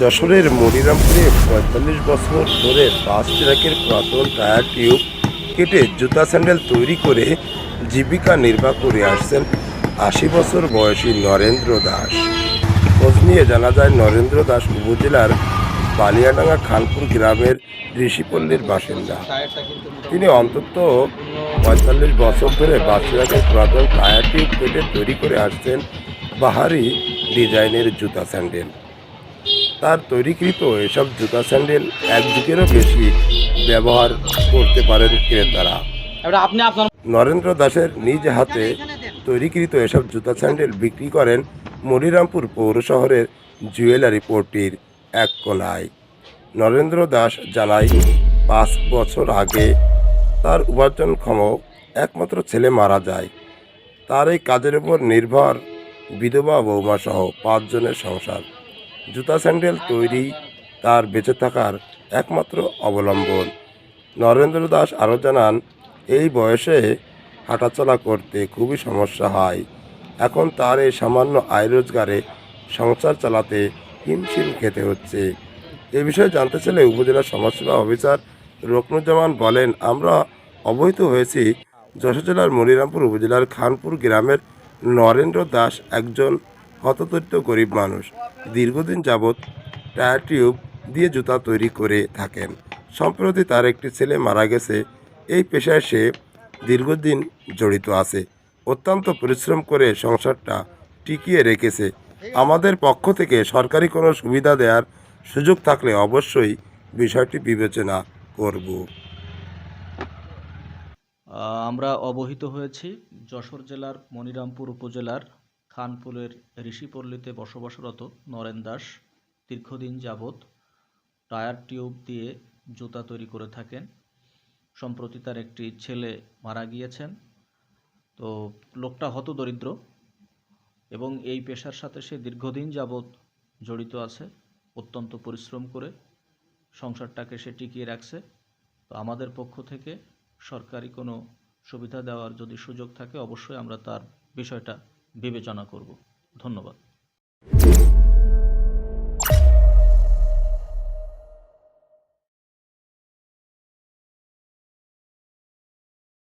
যশোরের মনিরামপুরে পঁয়তাল্লিশ বছর ধরে বাস ট্রাকের পুরাতন টায়ার টিউব কেটে জুতা স্যান্ডেল তৈরি করে জীবিকা নির্বাহ করে আসছেন আশি বছর বয়সী নরেন্দ্র দাস। খোঁজ নিয়ে জানা যায়, নরেন্দ্র দাস উপজেলার বালিয়াডাঙ্গা খানপুর গ্রামের ঋষিপল্লীর বাসিন্দা। তিনি অন্তত পঁয়তাল্লিশ বছর ধরে ট্রাকের পুরাতন টায়ার টিউব কেটে তৈরি করে আসছেন বাহারি ডিজাইনের জুতা স্যান্ডেল। তার তৈরিকৃত এসব জুতা স্যান্ডেল এক যুগেরও বেশি ব্যবহার করতে পারেন ক্রেতারা। নরেন্দ্র দাসের নিজ হাতে তৈরিকৃত এসব জুতা স্যান্ডেল বিক্রি করেন মনিরামপুর পৌর শহরের জুয়েলারি পোর্টির এক কোনায়। নরেন্দ্র দাস জানায় পাঁচ বছর আগে তার উপার্জনক্ষম একমাত্র ছেলে মারা যায়। তার এই কাজের উপর নির্ভর বিধবা বৌমাসহ পাঁচজনের সংসার। জুতা স্যান্ডেল তৈরি, তার বেঁচে থাকার একমাত্র অবলম্বন। নরেন্দ্র দাস আরও জানান, এই বয়সে হাঁটাচলা করতে খুবই সমস্যা হয়। এখন তার এই সামান্য আয় রোজগারে সংসার চালাতে হিমশিম খেতে হচ্ছে। এ বিষয়ে জানতে চাইলে উপজেলা সমাজসেবা অফিসার রকনুজ্জামান বলেন, আমরা অবহিত হয়েছি যশোর জেলার মনিরামপুর উপজেলার খানপুর গ্রামের নরেন্দ্র দাস একজন হতদরিদ্র গরিব মানুষ দীর্ঘদিন যাবৎ টায়ার টিউব দিয়ে জুতা তৈরি করে থাকেন। সম্প্রতি তার একটি ছেলে মারা গেছে। এই পেশায় সে দীর্ঘদিন জড়িত আছে। অত্যন্ত পরিশ্রম করে সংসারটা টিকিয়ে রেখেছে। আমাদের পক্ষ থেকে সরকারি কোনো সুবিধা দেওয়ার সুযোগ থাকলে অবশ্যই বিষয়টি বিবেচনা করব। আমরা অবহিত হয়েছি যশোর জেলার মনিরামপুর উপজেলার খানপুরের ঋষিপল্লীতে বসবাসরত নরেন দাস দীর্ঘদিন যাবৎ টায়ার টিউব দিয়ে জুতা তৈরি করে থাকেন। সম্প্রতি তার একটি ছেলে মারা গিয়েছেন। তো লোকটা হত দরিদ্র এবং এই পেশার সাথে সে দীর্ঘদিন যাবৎ জড়িত আছে, অত্যন্ত পরিশ্রম করে সংসারটাকে সে টিকিয়ে রাখছে। তো আমাদের পক্ষ থেকে সরকারি কোনো সুবিধা দেওয়ার যদি সুযোগ থাকে, অবশ্যই আমরা তার বিষয়টা বিবেচনা করব। ধন্যবাদ।